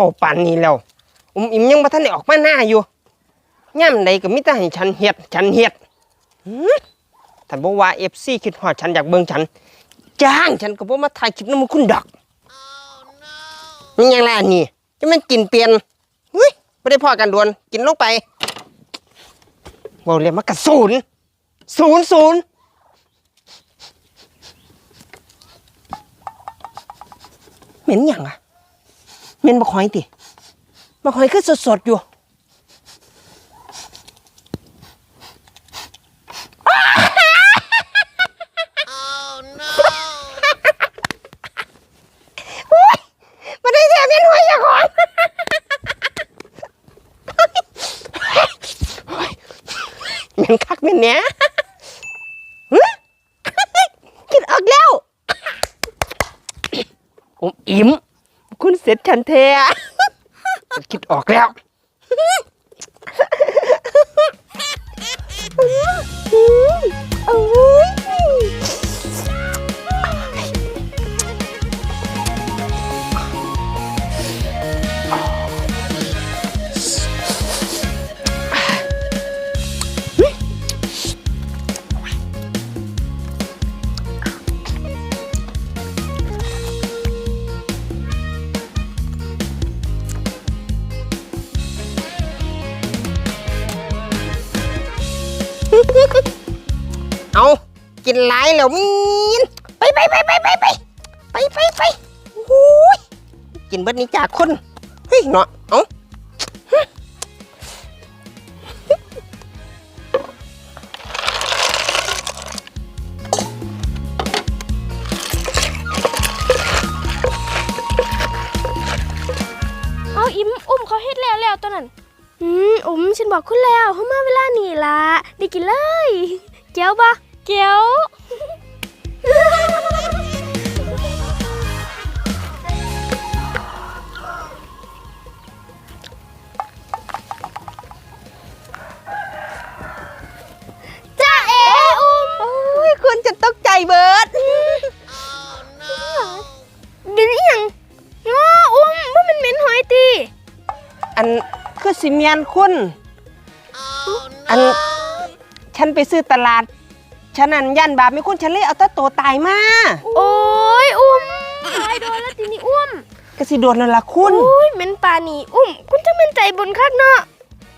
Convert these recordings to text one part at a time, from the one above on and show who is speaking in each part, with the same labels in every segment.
Speaker 1: ท่าปานนี้แล้วอุ้มอิ่มยังบ่ทันได้ออกมาหน้าอยู่ย่ำใดก็มีแต่ให้ฉันเฮ็ดฉันเฮ็ดหือท่านบอกว่า FC คิดฮอดฉันอยากเบิ่งฉัน จ้างฉันก็บ่มาถ่ายคลิปนำคุณดอกนี่ยังล่ะอันนี่จะมันกินเปลี่ยนเฮ้ยบ่ได้พอกันดวนกินลงไปเว้าเลยมันกระศูนย์ศูนย์ศูนย์เหม็นหยังอะ เหม็นบักหอยติบักหอยคือสดๆอยู่มาได้แซ่บเมียนหอยอย่าของเมียนคักเมียนเนี้ยหึคิดออกแล้ว ผมอิ่ม คุณเสร็จฉันเทอะคิดออกแล้ว เอากินหลายแล้วมีนไปไปไปไปไปไปไปไปไปโอ้ยกินเบิดนี้จากคนเฮ้ยเนาะเอา
Speaker 2: เอาอิ่มอุ้มเขาเฮ็ดแล้วแล้วตอนนั้น อืมอุ้มฉันบอกคุณแล้วเขามาเวลานี่ละได้กินเลยเกี๊ยวปะ เกี๊ยว จ้าเออุ้ม
Speaker 1: โอ้ยคุณจะตกใจเบิด
Speaker 2: เป็นอีหยังง้ออุ้มว่ามันเหม็นหอยตี
Speaker 1: อันคือสิเมียนคุณ อันฉันไปซื้อตลาด ฉันอันย่านบาปไม่คุณฉันเลยเอาแตะโตตายมา
Speaker 2: โอ้ยอุ้มตายโดนแล้วทีนี้อุ้ม
Speaker 1: ก็สิโดนนั่นละคุณ
Speaker 2: โอ้ยเหม็นปลานี่อุ้ม คุณจะเป็นใจบุญคักเนาะ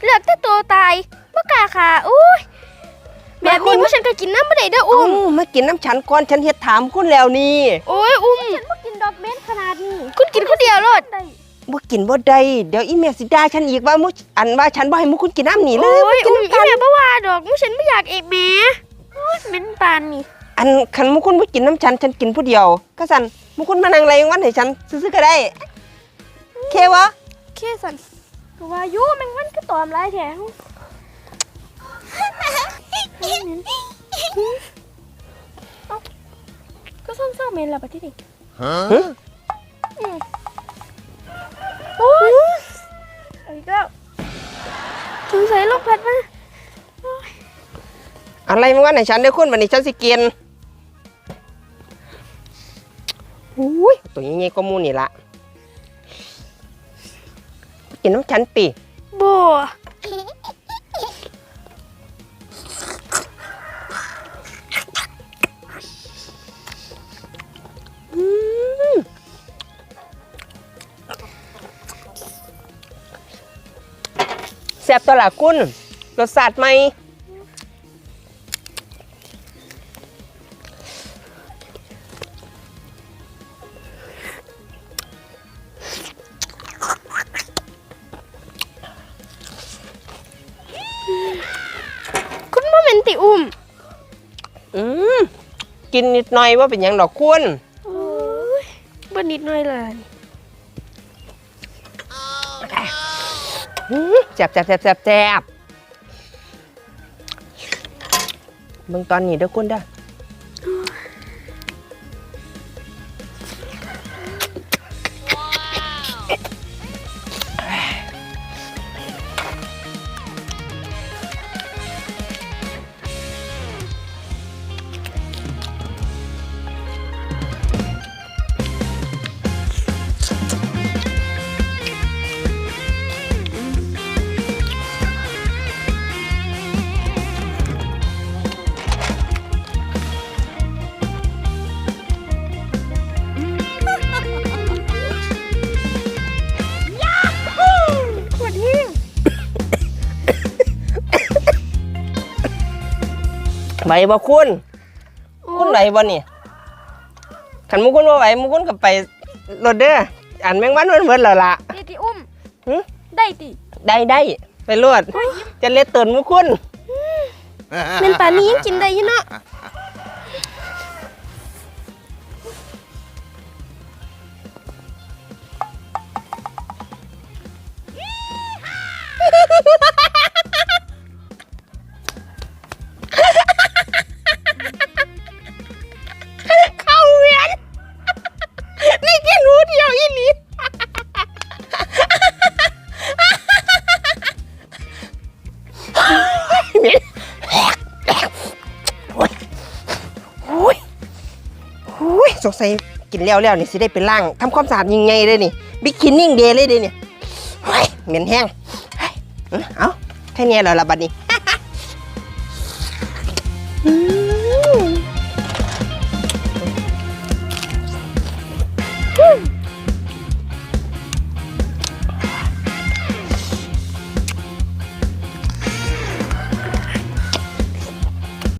Speaker 2: เลือกแต่ตัวตายบ่กล้าค่ะโอ้ยแบบนี้ว่าฉันก็กินน้ำบ่ได้เด้อ
Speaker 1: อุ้
Speaker 2: อุ้ม
Speaker 1: มมากินน้ำฉันก่อนฉันเฮ็ดถามคุณแล้วนี่
Speaker 2: โอ้ยอุ้ม ฉันบ่กินดอกเม็ดขนาดนี้คุณกินคนเดียวโลด
Speaker 1: บ่กินบ่ได้เดี๋ยวอีแม่สิด่าฉันอีกว่ามุอันว่าฉันบ่ให้มุคุณกินน้ำนี่เล
Speaker 2: โอ้
Speaker 1: ย
Speaker 2: ย
Speaker 1: มากิน
Speaker 2: อุ้ม
Speaker 1: น้ำ
Speaker 2: อี
Speaker 1: กัน
Speaker 2: แม่บ่ว่าดอกมุฉันไม่อยากเอกแหม่โอ้ย เหม็นปลานี่
Speaker 1: อันคันมุคุณบ่กินน้ำฉันฉันกินผู้เดียวก็สั่นมุคุณมานั่งไรวันให้ฉันซื้อๆก็ได้โอเควะ
Speaker 2: เคสันก็ว่าอยู่แมงวันก็ตอมหลายแท้เอ้าก็ซ่อนเศร้าเหม็นล่ะบัดที่นี่
Speaker 1: หึ
Speaker 2: โอ้ยเอาอีกแล้วสงสัยลมพัดมา
Speaker 1: อะไรมาวันให้ฉันเด้อคุณวันนี้ฉันสิกินอุ้ยตัวใหญ่ๆก็มูนี่ละกินน้ำฉันติ
Speaker 2: บัว
Speaker 1: แซ่บตัวละคุณรสชาติไหม
Speaker 2: ติอุ่ม
Speaker 1: อืมกินนิดหน่อยว่าเป็นหยังดอกคุณ
Speaker 2: โอ้ยบนิดหน่อยเลย
Speaker 1: อืมแซ่บแซ่บแซ่บแซ่บแซ่บเบิ่งตอนนี้เด้อคุณเด้อ ไหวบ่คุณคุณไหวบ่นี่ขันมุคุณบ่ไหวมุคุณก็ไปรถเด้ออันแมงวันมันเบิดแล้วล่ะ
Speaker 2: ได้ติอุ้ม
Speaker 1: หึ
Speaker 2: ได้ติ
Speaker 1: ได้ได้ไปรวดจะเล็ดเตือนมุคุณ
Speaker 2: แม่นปานนี้ยังกินได้อยู่เนาะ
Speaker 1: สงสัยกินแล้วแล้วนี่สิได้ไปล้างทำความสะอาดยังไงเลยนี่บิ๊กคินนิ่งเดย์เลยเดย์นี่โอ้ยเหม็นแห้งเอ้าแค่นี้เหรอละบัดนี้